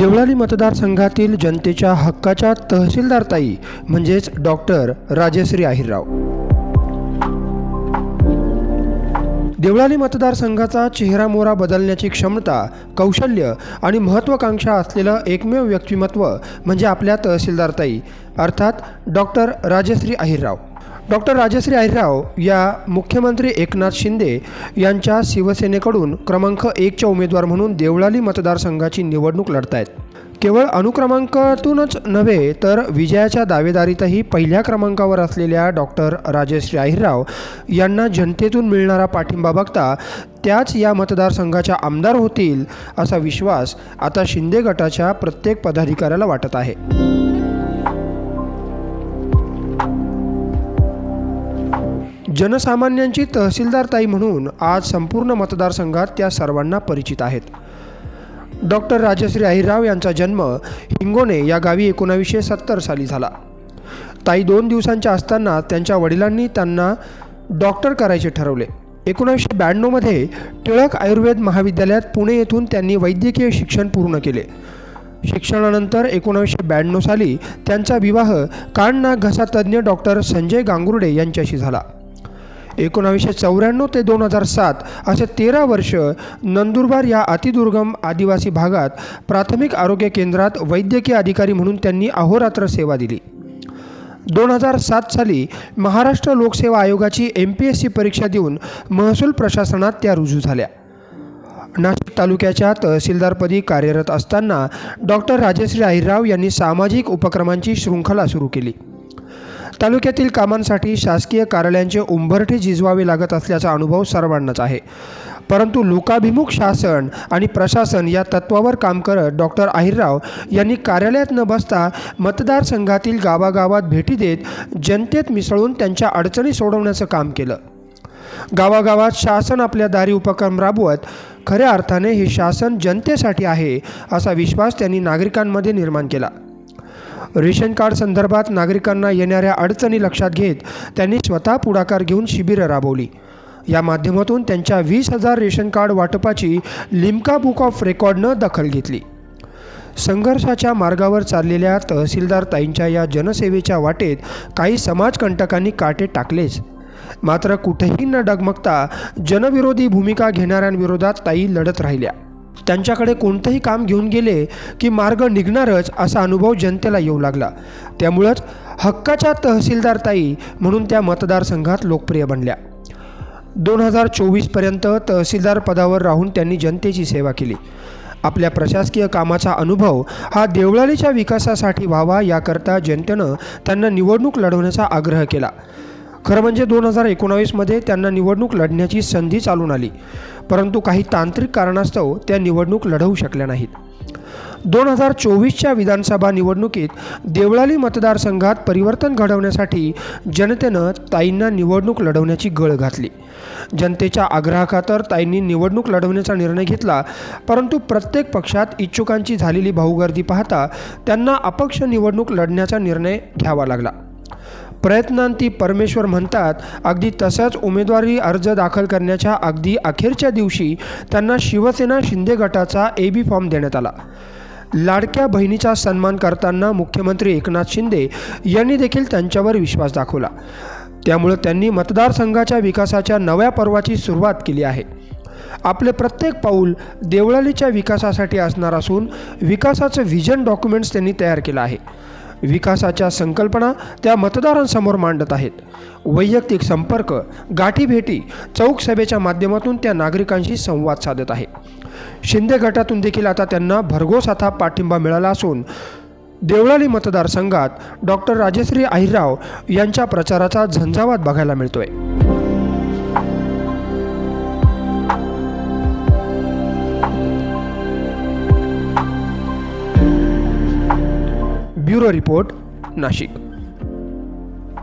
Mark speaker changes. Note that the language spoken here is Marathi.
Speaker 1: देवळाली मतदारसंघातील जनतेच्या हक्काच्या तहसीलदारताई म्हणजेच डॉक्टर राजश्री आहिरराव. देवळाली मतदारसंघाचा चेहरा मोरा बदलण्याची क्षमता कौशल्य आणि महत्त्वाकांक्षा असलेलं एकमेव व्यक्तिमत्व म्हणजे आपल्या तहसीलदारताई अर्थात डॉक्टर राजश्री आहिरराव. डॉक्टर राजश्री आहिरराव या मुख्यमंत्री एकनाथ शिंदे यांच्या शिवसेनेकडून क्रमांक एकच्या उमेदवार म्हणून देवळाली मतदारसंघाची निवडणूक लढत आहेत केवळ अनुक्रमांकातूनच नव्हे तर विजयाच्या दावेदारीतही पहिल्या क्रमांकावर असलेल्या डॉक्टर राजेश आहिरराव यांना जनतेतून मिळणारा पाठिंबा बघता त्याच या मतदारसंघाच्या आमदार होतील असा विश्वास आता शिंदे गटाच्या प्रत्येक पदाधिकाऱ्याला वाटत आहे. जनसामान्यांची तहसीलदार ताई म्हणून आज संपूर्ण मतदारसंघात त्या सर्वांना परिचित आहेत. डॉक्टर राजश्री अहिराव यांचा जन्म हिंगोणे या गावी एकोणावीसशे सत्तर साली झाला. ताई दोन दिवसांच्या असताना त्यांच्या वडिलांनी त्यांना डॉक्टर करायचे ठरवले. एकोणीसशे ब्याण्णवमध्ये टिळक आयुर्वेद महाविद्यालयात पुणे येथून त्यांनी वैद्यकीय शिक्षण पूर्ण केले. शिक्षणानंतर एकोणीसशे ब्याण्णव साली त्यांचा विवाह कान नाक घसा तज्ज्ञ डॉक्टर संजय गांगुर्डे यांच्याशी झाला. एकोणावीसशे चौऱ्याण्णव ते दोन हजार सात असे तेरा वर्ष नंदुरबार या अतिदुर्गम आदिवासी भागात प्राथमिक आरोग्य केंद्रात वैद्यकीय अधिकारी म्हणून त्यांनी अहोरात्र सेवा दिली. दोन हजार सात साली महाराष्ट्र लोकसेवा आयोगाची एम पी एस सी परीक्षा देऊन महसूल प्रशासनात त्या रुजू झाल्या. नाशिक तालुक्याच्या तहसीलदारपदी कार्यरत असताना डॉक्टर राजश्री अहिरराव यांनी सामाजिक उपक्रमांची शृंखला सुरू केली. तालुक्यातील कामांसाठी शासकीय कार्यालयांचे उंबरठे झिजवावे लागत असल्याचा अनुभव सर्वांनाच आहे. परंतु लोकाभिमुख शासन आणि प्रशासन या तत्वावर काम करत डॉक्टर अहिरराव यांनी कार्यालयात न बसता मतदारसंघातील गावागावात भेटी देत जनतेत मिसळून त्यांच्या अडचणी सोडवण्याचं काम केलं. गावागावात शासन आपल्या दारी उपक्रम राबवत खऱ्या अर्थाने हे शासन जनतेसाठी आहे असा विश्वास त्यांनी नागरिकांमध्ये निर्माण केला. रेशन कार्ड संदर्भात नागरिकांना येणाऱ्या अडचणी लक्षात घेत त्यांनी स्वतः पुढाकार घेऊन शिबिरं राबवली. या माध्यमातून त्यांच्या वीस हजार रेशन कार्ड वाटपाची लिम्का बुक ऑफ रेकॉर्डनं दखल घेतली. संघर्षाच्या मार्गावर चाललेल्या तहसीलदार ताईंच्या या जनसेवेच्या वाटेत काही समाजकंटकांनी काटे टाकलेच. मात्र कुठेही न डगमगता जनविरोधी भूमिका घेणाऱ्यांविरोधात ताई लढत राहिल्या. त्यांच्याकडे कोणतंही काम घेऊन गेले की मार्ग निघणारच असा अनुभव जनतेला येऊ लागला. त्यामुळंच हक्काच्या तहसीलदार ताई म्हणून त्या मतदारसंघात लोकप्रिय बनल्या. दोन हजार चोवीसपर्यंत तहसीलदार पदावर राहून त्यांनी जनतेची सेवा केली. आपल्या प्रशासकीय कामाचा अनुभव हा देवळालीच्या विकासासाठी व्हावा याकरता जनतेनं त्यांना निवडणूक लढवण्याचा आग्रह केला. खरं म्हणजे दोन हजार एकोणावीसमध्ये त्यांना निवडणूक लढण्याची संधी चालून आली. परंतु काही तांत्रिक कारणास्तव त्या निवडणूक लढवू शकल्या नाहीत. दोन हजार चोवीसच्या विधानसभा निवडणुकीत देवळाली मतदारसंघात परिवर्तन घडवण्यासाठी जनतेनं ताईंना निवडणूक लढवण्याची गळ घातली. जनतेच्या आग्रहाखातर ताईंनी निवडणूक लढवण्याचा निर्णय घेतला परंतु प्रत्येक पक्षात इच्छुकांची झालेली भाऊगर्दी पाहता त्यांना अपक्ष निवडणूक लढण्याचा निर्णय घ्यावा लागला. प्रयत्नांती परमेश्वर म्हणतात अगदी तसंच उमेदवारी अर्ज दाखल करण्याच्या अगदी अखेरच्या दिवशी त्यांना शिवसेना शिंदे गटाचा ए बी फॉर्म देण्यात आला. लाडक्या बहिणीचा सन्मान करताना मुख्यमंत्री एकनाथ शिंदे यांनी देखील त्यांच्यावर विश्वास दाखवला. त्यामुळे त्यांनी मतदारसंघाच्या विकासाच्या नव्या पर्वाची सुरुवात केली आहे. आपले प्रत्येक पाऊल देवळालीच्या विकासासाठी असणार असून विकासाचं व्हिजन डॉक्युमेंट्स त्यांनी तयार केलं आहे. विकासाच्या संकल्पना त्या मतदारांसमोर मांडत आहेत. वैयक्तिक संपर्क गाठीभेटी चौक सभेच्या माध्यमातून त्या नागरिकांशी संवाद साधत आहे शिंदे गटातून देखील आता त्यांना भरघोस आता पाठिंबा मिळाला असून देवळाली मतदारसंघात डॉक्टर राजश्री अहिरराव यांच्या प्रचाराचा झंझावात बघायला मिळतोय. Bureau report Nashik